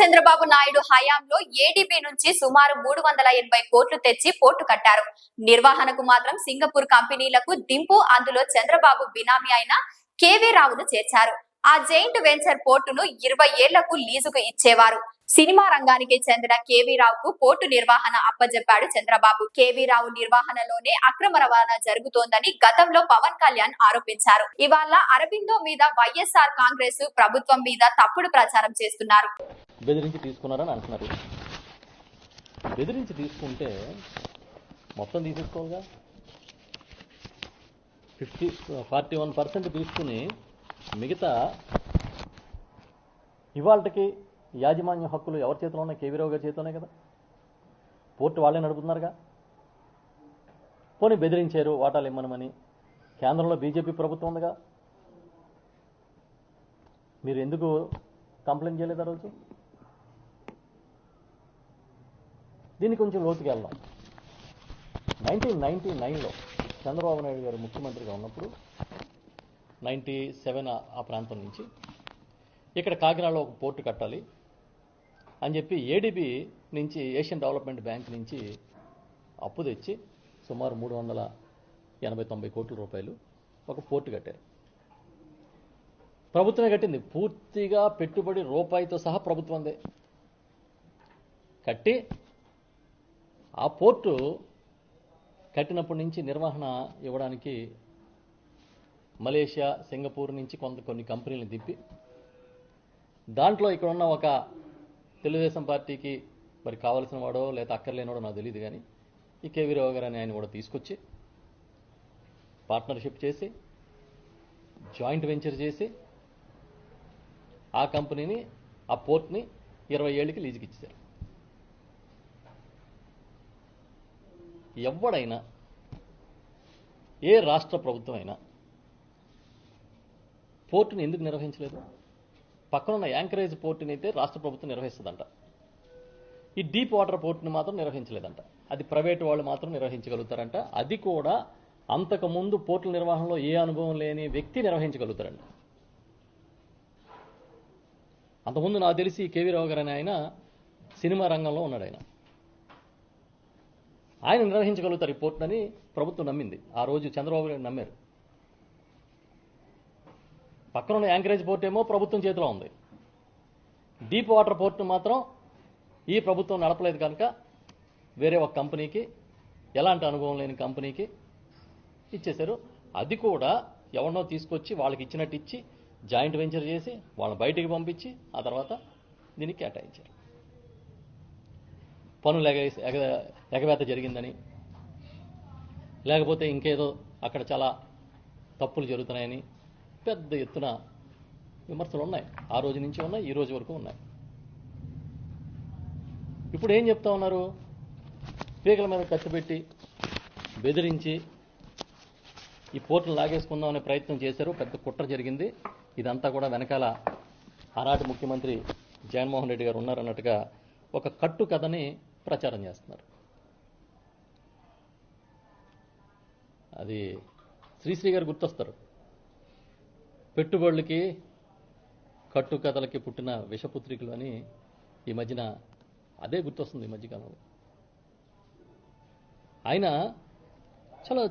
చంద్రబాబు నాయుడు హయాంలో ఏడీబీ నుంచి సుమారు మూడు వందల ఎనభై కోట్లు తెచ్చి పోర్టు కట్టారు. నిర్వహణకు మాత్రం సింగపూర్ కంపెనీలకు దింపు అందులో చంద్రబాబు బినామీ అయిన కేవీ రావును చేర్చారు. ఆ జైంట్ వెంచర్ పోర్టును ఇరవై ఏళ్ళకు లీజుకు ఇచ్చేవారు. సినిమా రంగానికి చెందిన కేవీ రావుకు పోర్టు నిర్వహణ అప్పజెప్పాడు చంద్రబాబు. కేవీ రావు నిర్వహణలోనే అక్రమ రవాణా జరుగుతోందని గతంలో పవన్ కళ్యాణ్ ఆరోపించారు. ఇవాళ అరబిందో మీద వైఎస్ఆర్ కాంగ్రెస్ ప్రభుత్వం మీద తప్పుడు ప్రచారం చేస్తున్నారు. బెదిరించి తీసుకున్నారని అంటున్నారు. బెదిరించి తీసుకుంటే మొత్తం తీసేసుకోగా ఫిఫ్టీ ఫార్టీ వన్ పర్సెంట్ తీసుకుని మిగతా ఇవాళకి యాజమాన్య హక్కులు ఎవరి చేతిలో ఉన్నాయి కేవీరావు గారి చేతిలోనే కదా. పోర్టు వాళ్ళే నడుపుతున్నారుగా. పోనీ బెదిరించారు వాటాలు ఇమ్మనమని. కేంద్రంలో బీజేపీ ప్రభుత్వం ఉందిగా. మీరు ఎందుకు కంప్లైంట్ చేయలేదు ఆ రోజు? దీన్ని కొంచెం లోతుకి వెళ్దాం. నైన్టీన్ నైన్టీ నైన్లో చంద్రబాబు నాయుడు గారు ముఖ్యమంత్రిగా ఉన్నప్పుడు నైంటీ సెవెన్ ఆ ప్రాంతం నుంచి. ఇక్కడ కాకినాడలో ఒక పోర్టు కట్టాలి అని చెప్పి ఏడిబి నుంచి ఏషియన్ డెవలప్మెంట్ బ్యాంక్ నుంచి అప్పు తెచ్చి సుమారు మూడు వందల ఎనభై తొంభై కోట్ల రూపాయలు ఒక పోర్టు కట్టారు. ప్రభుత్వమే కట్టింది. పూర్తిగా పెట్టుబడి రూపాయితో సహా ప్రభుత్వందే కట్టి ఆ పోర్టు కట్టినప్పటి నుంచి నిర్వహణ ఇవ్వడానికి మలేషియా సింగపూర్ నుంచి కొంత కొన్ని కంపెనీలను దింపి దాంట్లో ఇక్కడ ఉన్న ఒక తెలుగుదేశం పార్టీకి మరి కావలసిన వాడో లేదా అక్కర్లేనివాడో నాకు తెలియదు కానీ ఈ కేవీ రావు గారు అని ఆయన కూడా తీసుకొచ్చి పార్ట్నర్షిప్ చేసి జాయింట్ వెంచర్ చేసి ఆ కంపెనీని ఆ పోర్ట్ని ఇరవై ఏళ్ళకి లీజుకి ఇచ్చారు ఎవడైనా ఏ రాష్ట్ర ప్రభుత్వం అయినా పోర్టుని ఎందుకు నిర్వహించలేదు? పక్కనున్న యాంకరేజ్ పోర్టుని అయితే రాష్ట్ర ప్రభుత్వం నిర్వహిస్తుందంట. ఈ డీప్ వాటర్ పోర్టుని మాత్రం నిర్వహించలేదంట. అది ప్రైవేట్ వాళ్ళు మాత్రం నిర్వహించగలుగుతారంట. అది కూడా అంతకుముందు పోర్టుల నిర్వహణలో ఏ అనుభవం లేని వ్యక్తి నిర్వహించగలుగుతారంట అంతకుముందు నాకు తెలిసి కేవీ రావు గారు అని ఆయన సినిమా రంగంలో ఉన్నాడు ఆయన. ఆయన నిర్వహించగలుగుతారు ఈ పోర్టునని ప్రభుత్వం నమ్మింది. ఆ రోజు చంద్రబాబు నాయుడు నమ్మారు. పక్కన ఉన్న యాంకరేజ్ పోర్ట్ ఏమో ప్రభుత్వం చేతిలో ఉంది. డీప్ వాటర్ పోర్ట్ను మాత్రం ఈ ప్రభుత్వం నడపలేదు కనుక వేరే ఒక కంపెనీకి ఎలాంటి అనుభవం లేని కంపెనీకి ఇచ్చేశారు. అది కూడా ఎవరినో తీసుకొచ్చి వాళ్ళకి ఇచ్చినట్టు ఇచ్చి జాయింట్ వెంచర్ చేసి వాళ్ళని బయటికి పంపించి ఆ తర్వాత దీనికి కేటాయించారు. పనులు ఎగ ఎగవేత జరిగిందని. లేకపోతే ఇంకేదో అక్కడ చాలా తప్పులు జరుగుతున్నాయని పెద్ద ఎత్తున విమర్శలు ఉన్నాయి. ఆ రోజు నుంచి ఉన్నాయి ఈ రోజు వరకు ఉన్నాయి. ఇప్పుడు ఏం చెప్తా ఉన్నారు? పీకల మీద ఖర్చు పెట్టి బెదిరించి ఈ పోర్టును లాగేసుకుందాం అనే ప్రయత్నం చేశారు. పెద్ద కుట్ర జరిగింది. ఇదంతా కూడా వెనకాల ఆనాటి ముఖ్యమంత్రి జగన్మోహన్ రెడ్డి గారు ఉన్నారన్నట్టుగా ఒక కట్టు కథని ప్రచారం చేస్తున్నారు. అది శ్రీశ్రీ గారు గుర్తొస్తారు. పెట్టుబడులకి కట్టుకథలకి పుట్టిన విషపుత్రికలు అని ఈ మధ్యన అదే గుర్తొస్తుంది ఈ మధ్యకాలంలో. ఆయన చాలా